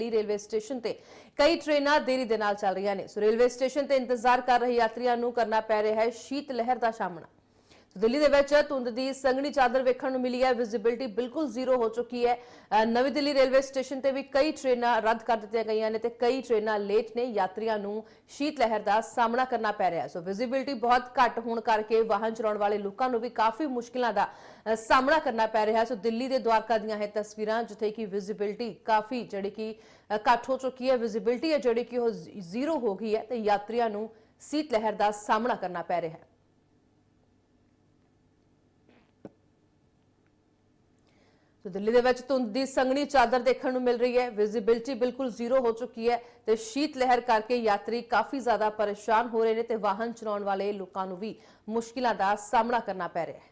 Delhi railway station ਤੇ। ਕਈ ਟ੍ਰੇਨਾਂ ਦੇਰੀ ਦੇ ਨਾਲ ਚੱਲ ਰਹੀਆਂ ਨੇ। ਸੋ ਰੇਲਵੇ ਸਟੇਸ਼ਨ ਤੇ ਇੰਤਜ਼ਾਰ ਕਰ ਰਹੇ ਯਾਤਰੀਆਂ ਨੂੰ ਕਰਨਾ ਪੈ ਰਿਹਾ ਹੈ ਸ਼ੀਤ ਲਹਿਰ ਦਾ ਸਾਹਮਣਾ। ਦਿੱਲੀ ਦੇ ਵਿੱਚ ਧੁੰਦ ਦੀ ਸੰਘਣੀ ਚਾਦਰ ਵੇਖਣ ਨੂੰ ਮਿਲੀ ਹੈ। ਵਿਜ਼ਿਬਿਲਟੀ ਬਿਲਕੁਲ ਜ਼ੀਰੋ ਹੋ ਚੁੱਕੀ ਹੈ। ਨਵੀਂ ਦਿੱਲੀ ਰੇਲਵੇ ਸਟੇਸ਼ਨ ਤੇ ਵੀ ਕਈ ਟ੍ਰੇਨਾਂ ਰੱਦ ਕਰ ਦਿੱਤੀਆਂ ਗਈਆਂ ਨੇ ਤੇ ਕਈ ਟ੍ਰੇਨਾਂ ਲੇਟ ਨੇ। ਯਾਤਰੀਆਂ ਨੂੰ ਸ਼ੀਤ ਲਹਿਰ ਦਾ ਸਾਹਮਣਾ ਕਰਨਾ ਪੈ ਰਿਹਾ ਹੈ। ਸੋ ਵਿਜ਼ਿਬਿਲਟੀ ਬਹੁਤ ਘੱਟ ਹੋਣ ਕਰਕੇ ਵਾਹਨ ਚਲਾਉਣ ਵਾਲੇ ਲੋਕਾਂ ਨੂੰ ਵੀ ਕਾਫੀ ਮੁਸ਼ਕਿਲਾਂ ਦਾ ਸਾਹਮਣਾ ਕਰਨਾ ਪੈ ਰਿਹਾ ਹੈ। ਸੋ ਦਿੱਲੀ ਦੇ ਦਵਾਰਕਾ ਦੀਆਂ ਇਹ ਤਸਵੀਰਾਂ, ਜਿੱਥੇ ਕਿ ਵਿਜ਼ਿਬਿਲਟੀ ਕਾਫੀ ਜਿਹੜੀ ਕਿ ਘੱਟ ਹੋ ਚੁੱਕੀ ਹੈ। ਵਿਜ਼ਿਬਿਲਟੀ ਹੈ ਜਿਹੜੀ ਕਿ ਉਹ ਜ਼ੀਰੋ ਹੋ ਗਈ ਹੈ ਤੇ ਯਾਤਰੀਆਂ ਨੂੰ ਸ਼ੀਤ ਲਹਿਰ ਦਾ ਸਾਹਮਣਾ ਕਰਨਾ ਪੈ ਰਿਹਾ ਹੈ। ਸੋ ਦਿੱਲੀ ਦੇ ਵਿੱਚ ਧੁੰਦ ਦੀ ਸੰਘਣੀ ਚਾਦਰ ਦੇਖਣ ਨੂੰ ਮਿਲ ਰਹੀ ਹੈ। ਵਿਜ਼ਿਬਿਲਟੀ ਬਿਲਕੁਲ ਜ਼ੀਰੋ ਹੋ ਚੁੱਕੀ ਹੈ ਤੇ ਸ਼ੀਤ ਲਹਿਰ ਕਰਕੇ ਯਾਤਰੀ ਕਾਫੀ ਜ਼ਿਆਦਾ ਪਰੇਸ਼ਾਨ ਹੋ ਰਹੇ ਨੇ ਤੇ ਵਾਹਨ ਚਲਾਉਣ ਵਾਲੇ ਲੋਕਾਂ ਨੂੰ ਵੀ ਮੁਸ਼ਕਿਲਾਂ ਦਾ ਸਾਹਮਣਾ ਕਰਨਾ ਪੈ ਰਿਹਾ ਹੈ।